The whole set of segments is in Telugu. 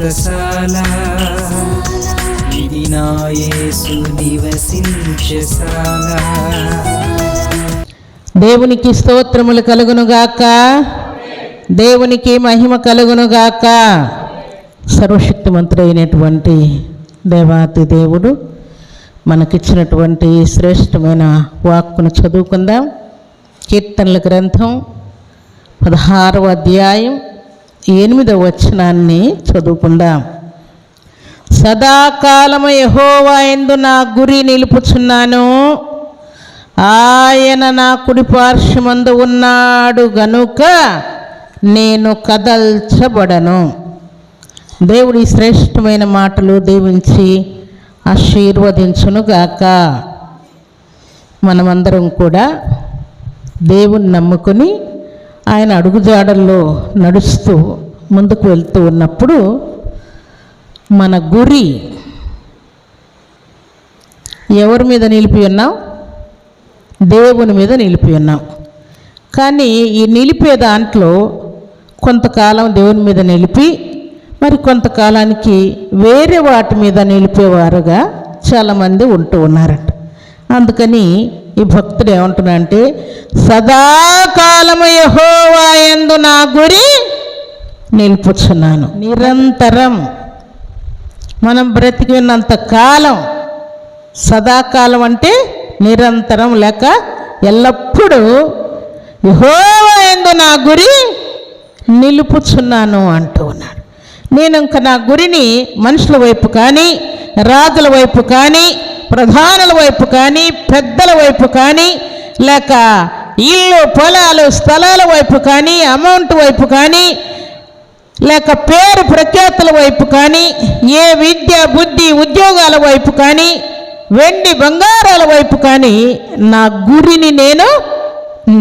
వ్రతశాల ఇది నా యేసు నివసించశాల దేవునికి స్తోత్రములు కలుగునుగాక. దేవునికి మహిమ కలుగునుగాక. సర్వశక్తిమంతుడైనటువంటి దేవాతి దేవుడు మనకిచ్చినటువంటి శ్రేష్టమైన వాక్కును చదువుకుందాం. కీర్తనల గ్రంథం పదహారవ అధ్యాయం ఎనిమిదవ వచనాన్ని చదువుకుందాం. సదాకాలము యహోవా ఎందు నా గురి నిలుపుచున్నాను. ఆయన నా కుడి పార్శ్వమందు ఉన్నాడు గనుక నేను కదల్చబడను. దేవుడి శ్రేష్టమైన మాటలు దీవించి ఆశీర్వదించునుగాక. మనమందరం కూడా దేవుని నమ్ముకొని ఆయన అడుగుజాడల్లో నడుస్తూ ముందుకు వెళ్తూ ఉన్నప్పుడు మన గురి ఎవరి మీద నిలిపి ఉన్నాం దేవుని మీద నిలిపి ఉన్నాం కానీ ఈ నిలిపే దాంట్లో కొంతకాలం దేవుని మీద నిలిపి మరి కొంతకాలానికి వేరే వాటి మీద నిలిపేవారుగా చాలామంది ఉంటూ ఉన్నారంట. అందుకని ఈ భక్తుడు ఏమంటున్నాడంటే సదాకాలము యహోవా యందు నా గురి నిలుపుచున్నాను. నిరంతరం మనం బ్రతికి ఉన్నంత కాలం సదాకాలం అంటే నిరంతరం లేక ఎల్లప్పుడూ యహోవాయందు నా గురి నిలుపుచున్నాను అంటూ ఉన్నాడు. నేను ఇంకా నా గురిని మనుషుల వైపు కానీ రాజుల వైపు కానీ ప్రధానుల వైపు కానీ పెద్దల వైపు కానీ లేక ఇల్లు పొలాలు స్థలాల వైపు కానీ అమౌంట్ వైపు కానీ లేక పేరు ప్రఖ్యాతుల వైపు కానీ ఏ విద్య బుద్ధి ఉద్యోగాల వైపు కానీ వెండి బంగారాల వైపు కానీ నా గురిని నేను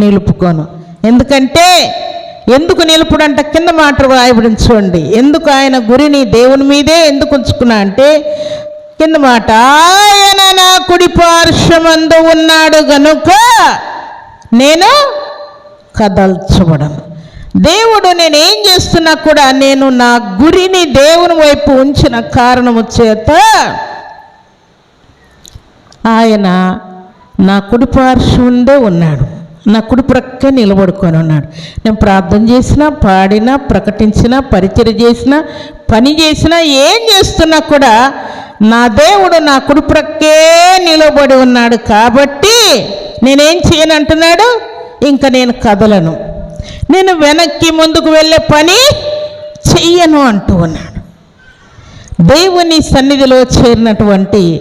నిలుపుకోను. ఎందుకంటే ఎందుకు నిలుపుడంట? కింద మాట రాయబడిన ఎందుకు ఆయన గురిని దేవుని మీదే ఎందుకు ఉంచుకున్నా అంటే కింద మాట ఆయన నా కుడి పార్శ్వమందు ఉన్నాడు గనుక నేను కదల్చబడను. దేవుడు నేను ఏం చేస్తున్నా కూడా నేను నా గురిని దేవుని వైపు ఉంచిన కారణము చేత ఆయన నా కుడి పార్శ్వందే ఉన్నాడు నా కుడి ప్రక్క నిలబడుకొని ఉన్నాడు. నేను ప్రార్థన చేసినా పాడినా ప్రకటించినా పరిచయం చేసినా పని చేసినా ఏం చేస్తున్నా కూడా నా దేవుడు నా కుడిప్రక్కే నిలబడి ఉన్నాడు కాబట్టి నేనేం చేయను అంటున్నాడు ఇంకా నేను కదలను. నేను వెనక్కి ముందుకు వెళ్ళే పని చెయ్యను అంటూ ఉన్నాడు. దేవుని సన్నిధిలో చేరినటువంటి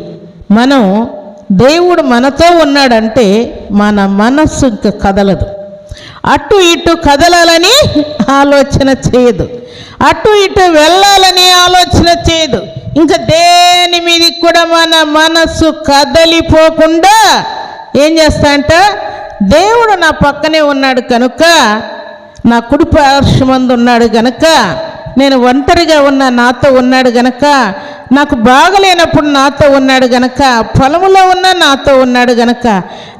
మనం దేవుడు మనతో ఉన్నాడంటే మన మనస్సు ఇంకా కదలదు. అటు ఇటు కదలాలని ఆలోచన చేయదు. అటు ఇటు వెళ్ళాలని ఆలోచన చేయదు. ఇంకా దేని మీద కూడా మన మనస్సు కదలిపోకుండా ఏం చేస్తా అంట? దేవుడు నా పక్కనే ఉన్నాడు కనుక నా కుడి పార్శ్వమందు ఉన్నాడు గనక నేను ఒంటరిగా ఉన్న నాతో ఉన్నాడు గనక నాకు బాగలేనప్పుడు నాతో ఉన్నాడు గనక పొలములో ఉన్న నాతో ఉన్నాడు గనక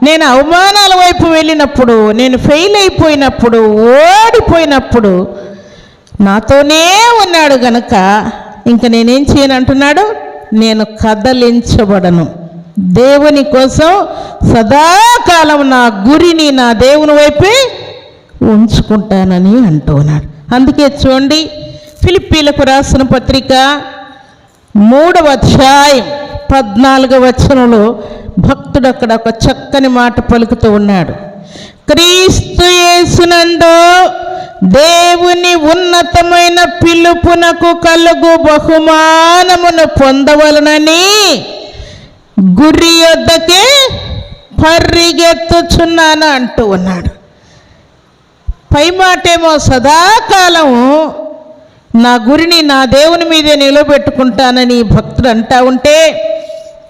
నేను అవమానాల వైపు వెళ్ళినప్పుడు నేను ఫెయిల్ అయిపోయినప్పుడు ఓడిపోయినప్పుడు నాతోనే ఉన్నాడు గనక ఇంక నేనేం చేయను అంటున్నాడు నేను కదలించబడను. దేవుని కోసం సదాకాలం నా గురిని నా దేవుని వైపే ఉంచుకుంటానని అంటున్నాడు. అందుకే చూడండి ఫిలిప్పీలకు రాసిన పత్రిక మూడవ అధ్యాయం పద్నాలుగవ వచనంలో భక్తుడు అక్కడ ఒక చక్కని మాట పలుకుతూ ఉన్నాడు. క్రీస్తు యేసునందు దేవుని ఉన్నతమైన పిలుపునకు కలుగు బహుమానమును పొందవలనని గురి యొద్దకే పరిగెత్తుచున్నాను అంటూ ఉన్నాడు. పై మాటేమో సదాకాలము నా గురిని నా దేవుని మీదే నిలబెట్టుకుంటానని ఈ భక్తుడు అంటా ఉంటే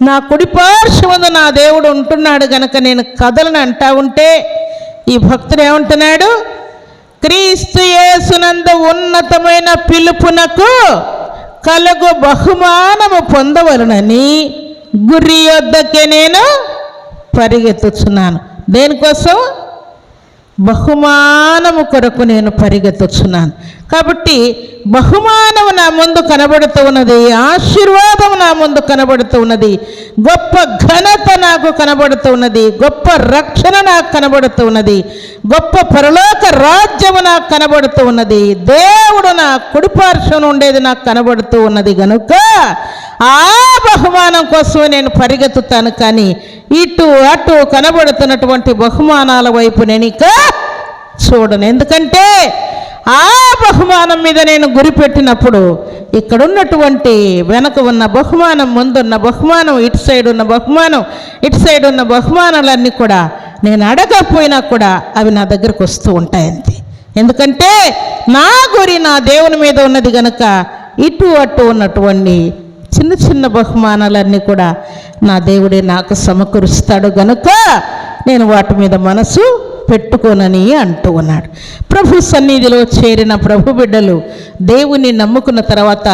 నా కుడి పార్శ్వమున నా దేవుడు ఉంటున్నాడు గనక నేను కథలను అంటా ఉంటే ఈ భక్తుడు ఏమంటున్నాడు? క్రీస్తు యేసునంద ఉన్నతమైన పిలుపునకు కలుగు బహుమానము పొందవలనని గురి యొద్దకే నేను పరిగెత్తుచున్నాను. దేనికోసం? బహుమానము కొరకు నేను పరిగెత్తుచున్నాను. కాబట్టి బహుమానము నా ముందు కనబడుతూ ఉన్నది ఆశీర్వాదం నా ముందు కనబడుతూ ఉన్నది గొప్ప ఘనత నాకు కనబడుతూ ఉన్నది గొప్ప రక్షణ నాకు కనబడుతూ ఉన్నది గొప్ప పరలోక రాజ్యము నాకు కనబడుతూ ఉన్నది దేవుడు నా కుడిపార్శ్వం ఉండేది నాకు కనబడుతూ ఉన్నది గనుక ఆ బహుమానం కోసమే నేను పరిగెత్తుతాను కానీ ఇటు అటు కనబడుతున్నటువంటి బహుమానాల వైపు నేను ఇక చూడను. ఎందుకంటే ఆ బహుమానం మీద నేను గురిపెట్టినప్పుడు ఇక్కడ ఉన్నటువంటి వెనక ఉన్న బహుమానం ముందున్న బహుమానం ఇటు సైడ్ ఉన్న బహుమానం ఇటు సైడ్ ఉన్న బహుమానాలన్నీ కూడా నేను అడగకపోయినా కూడా అవి నా దగ్గరకు వస్తూ ఉంటాయంతే. ఎందుకంటే నా గురి నా దేవుని మీద ఉన్నది గనక ఇటు అటు ఉన్నటువంటి చిన్న చిన్న బహుమానాలన్నీ కూడా నా దేవుడే నాకు సమకూరుస్తాడు గనుక నేను వాటి మీద మనసు పెట్టుకోనని అంటూ ఉన్నాడు. ప్రభు సన్నిధిలో చేరిన ప్రభు బిడ్డలు దేవుని నమ్ముకున్న తర్వాత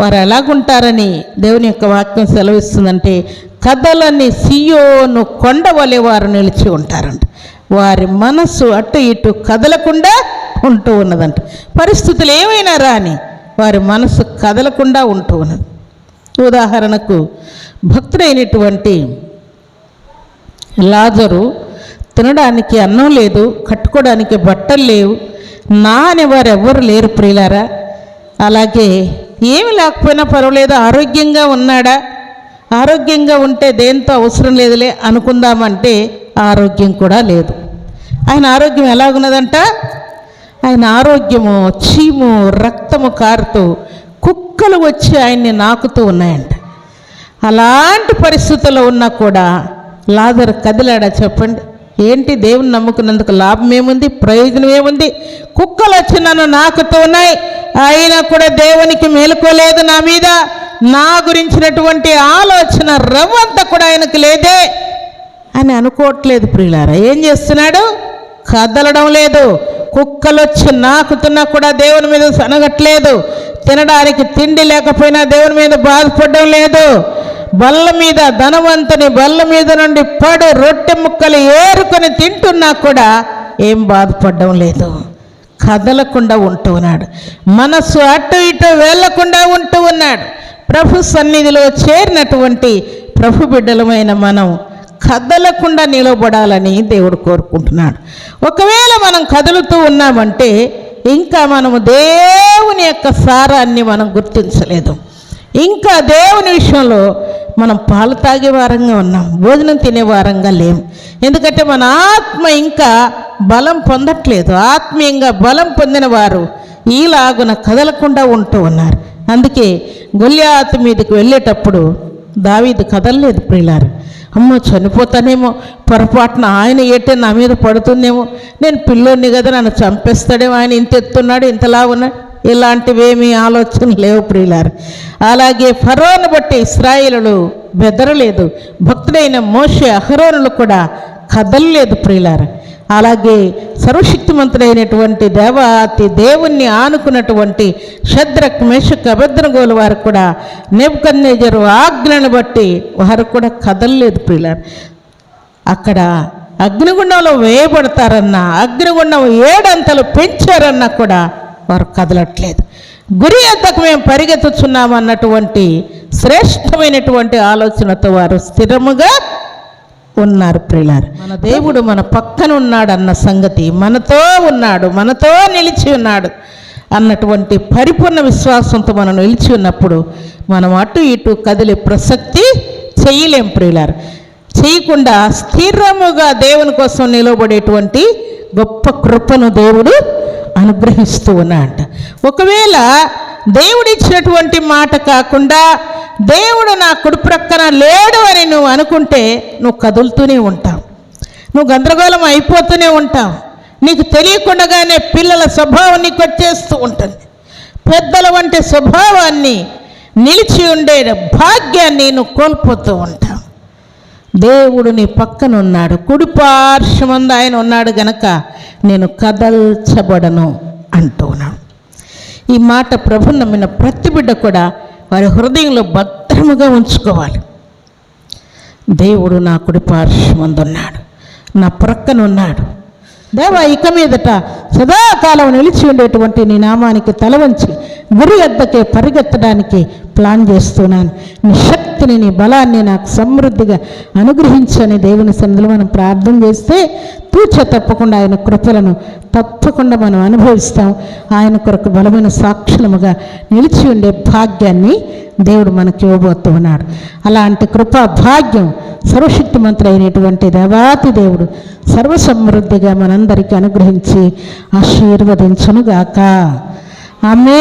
వారు ఎలాగుంటారని దేవుని యొక్క వాక్యం సెలవిస్తుందంటే కథలని సియోను కొండ వలె వారు నిలిచి ఉంటారంట. వారి మనసు అటు ఇటు కదలకుండా ఉంటూ ఉన్నదంట. పరిస్థితులు ఏమైనా రాని వారి మనసు కదలకుండా ఉంటూ ఉన్నది. ఉదాహరణకు భక్తుడైనటువంటి లాజరు తినడానికి అన్నం లేదు కట్టుకోవడానికి బట్టలు లేవు నా అనేవారు ఎవ్వరు లేరు ప్రియులారా? అలాగే ఏమి లేకపోయినా పర్వాలేదు ఆరోగ్యంగా ఉన్నాడా? ఆరోగ్యంగా ఉంటే దేంతో అవసరం లేదులే అనుకుందామంటే ఆరోగ్యం కూడా లేదు. ఆయన ఆరోగ్యం ఎలాగున్నదంట? ఆయన ఆరోగ్యము చీము రక్తము కారుతూ కుక్కలు వచ్చి ఆయన్ని నాకుతూ ఉన్నాయంట. అలాంటి పరిస్థితుల్లో ఉన్నా కూడా లాజర్ కదిలాడా చెప్పండి. ఏంటి దేవుని నమ్ముకున్నందుకు లాభం ఏముంది? ప్రయోజనం ఏముంది? కుక్కలు వచ్చి నన్ను నాకుతూ ఉన్నాయి. అయినా కూడా దేవునికి మేలుకోలేదు నా మీద. నా గురించినటువంటి ఆలోచన రవ్వంతా కూడా ఆయనకు లేదే అని అనుకోవట్లేదు ప్రియులారా. ఏం చేస్తున్నాడు? కదలడం లేదు. కుక్కలు వచ్చి నాకుతున్నా కూడా దేవుని మీద సనగట్లేదు. తినడానికి తిండి లేకపోయినా దేవుని మీద బాధపడడం లేదు. బల్ల మీద ధనవంతుని బల్ల మీద నుండి పడు రొట్టె ముక్కలు ఏరుకొని తింటున్నా కూడా ఏం బాధపడడం లేదు. కదలకుండా ఉంటూ ఉన్నాడు. మనస్సు అటు ఇటు వెళ్ళకుండా ఉంటూ ఉన్నాడు. ప్రభు సన్నిధిలో చేరినటువంటి ప్రభు బిడ్డలమైన మనం కదలకుండా నిలబడాలని దేవుడు కోరుకుంటున్నాడు. ఒకవేళ మనం కదులుతూ ఉన్నామంటే ఇంకా మనము దేవుని యొక్క సారాన్ని మనం గుర్తించలేదు. ఇంకా దేవుని విషయంలో మనం పాలు తాగే వారంగా ఉన్నాం భోజనం తినే వారంగా లేం. ఎందుకంటే మన ఆత్మ ఇంకా బలం పొందట్లేదు. ఆత్మీయంగా బలం పొందిన వారు ఈలాగున కదలకుండా ఉంటూ ఉన్నారు. అందుకే గొల్యాతు మీదకి వెళ్ళేటప్పుడు దావీదు కదలలేదు ప్రియులారు. అమ్మో చనిపోతానేమో పొరపాటున ఆయన ఏటే నా మీద పడుతుందేమో నేను పిల్లోని కదా నన్ను చంపేస్తాడేమో ఆయన ఇంత ఎత్తున్నాడు ఇంతలా ఉన్నాడు. ఇలాంటివేమీ ఆలోచన లేవు ప్రియులారు. అలాగే ఫరోను బట్టి ఇస్రాయిలు బెదరలేదు. భక్తుడైన మోషే అహరోనులు కూడా కదలలేదు ప్రియులారు. అలాగే సర్వశక్తిమంతుడైనటువంటి దేవాతి దేవుణ్ణి ఆనుకున్నటువంటి శద్రక్ మేషక్ అభద్రగోలు వారు కూడా నెబ్కన్నేజరు ఆజ్ఞను బట్టి వారు కూడా కదలలేదు ప్రియులారు. అక్కడ అగ్నిగుండంలో వేయబడతారన్నా అగ్నిగుండం ఏడంతలు పెంచారన్నా కూడా వారు కదలట్లేదు. గురి వద్దకు మేము పరిగెత్తుచున్నామన్నటువంటి శ్రేష్టమైనటువంటి ఆలోచనతో వారు స్థిరముగా ఉన్నారు ప్రిలారు. మన దేవుడు మన పక్కన ఉన్నాడు అన్న సంగతి మనతో ఉన్నాడు మనతో నిలిచి ఉన్నాడు అన్నటువంటి పరిపూర్ణ విశ్వాసంతో మనం నిలిచి ఉన్నప్పుడు మనం అటు ఇటు కదిలే ప్రసక్తి చేయలేం ప్రియులారు చేయకుండా స్థిరముగా దేవుని కోసం నిలబడేటువంటి గొప్ప కృపను దేవుడు అనుగ్రహిస్తూ ఉన్నాడు ఒకవేళ దేవుడిచ్చినటువంటి మాట కాకుండా దేవుడు నా కుడి ప్రక్కన లేడు అని నువ్వు అనుకుంటే నువ్వు కదులుతూనే ఉంటావు. నువ్వు గందరగోళం అయిపోతూనే ఉంటావు. నీకు తెలియకుండానే పిల్లల స్వభావం నీకు వచ్చేస్తూ ఉంటుంది. పెద్దల వంటి స్వభావాన్ని నిలిచి ఉండే భాగ్యాన్ని నువ్వు కోల్పోతూ ఉంటావు. దేవుడు నీ పక్కన ఉన్నాడు కుడి పార్శ్వమందు ఆయన ఉన్నాడు గనక నేను కదల్చబడను అంటూ ఈ మాట ప్రభు నమ్మిన ప్రతి బిడ్డ కూడా వారి హృదయంలో భద్రముగా ఉంచుకోవాలి. దేవుడు నా కుడి పార్శ్వమందున్నాడు నా ప్రక్కనున్నాడు దేవా ఇక మీదట సదాకాలం నిలిచి ఉండేటువంటి నీ నామానికి తల వంచి గురి ఎద్దకే పరిగెత్తడానికి ప్లాన్ చేస్తున్నాను. నీ శక్తిని నీ బలాన్ని నాకు సమృద్ధిగా అనుగ్రహించని దేవుని సందులో మనం ప్రార్థన చేస్తే తూచ తప్పకుండా ఆయన కృపలను తప్పకుండా మనం అనుభవిస్తాం. ఆయన కొరకు బలమైన సాక్షులముగా నిలిచి ఉండే భాగ్యాన్ని దేవుడు మనకి ఇవ్వబోతూ ఉన్నాడు అలాంటి కృపా భాగ్యం సర్వశక్తిమంతుడైనటువంటి దేవాతి దేవుడు సర్వసమృద్ధిగా మనందరికీ అనుగ్రహించి ఆశీర్వదించునుగాక. ఆమె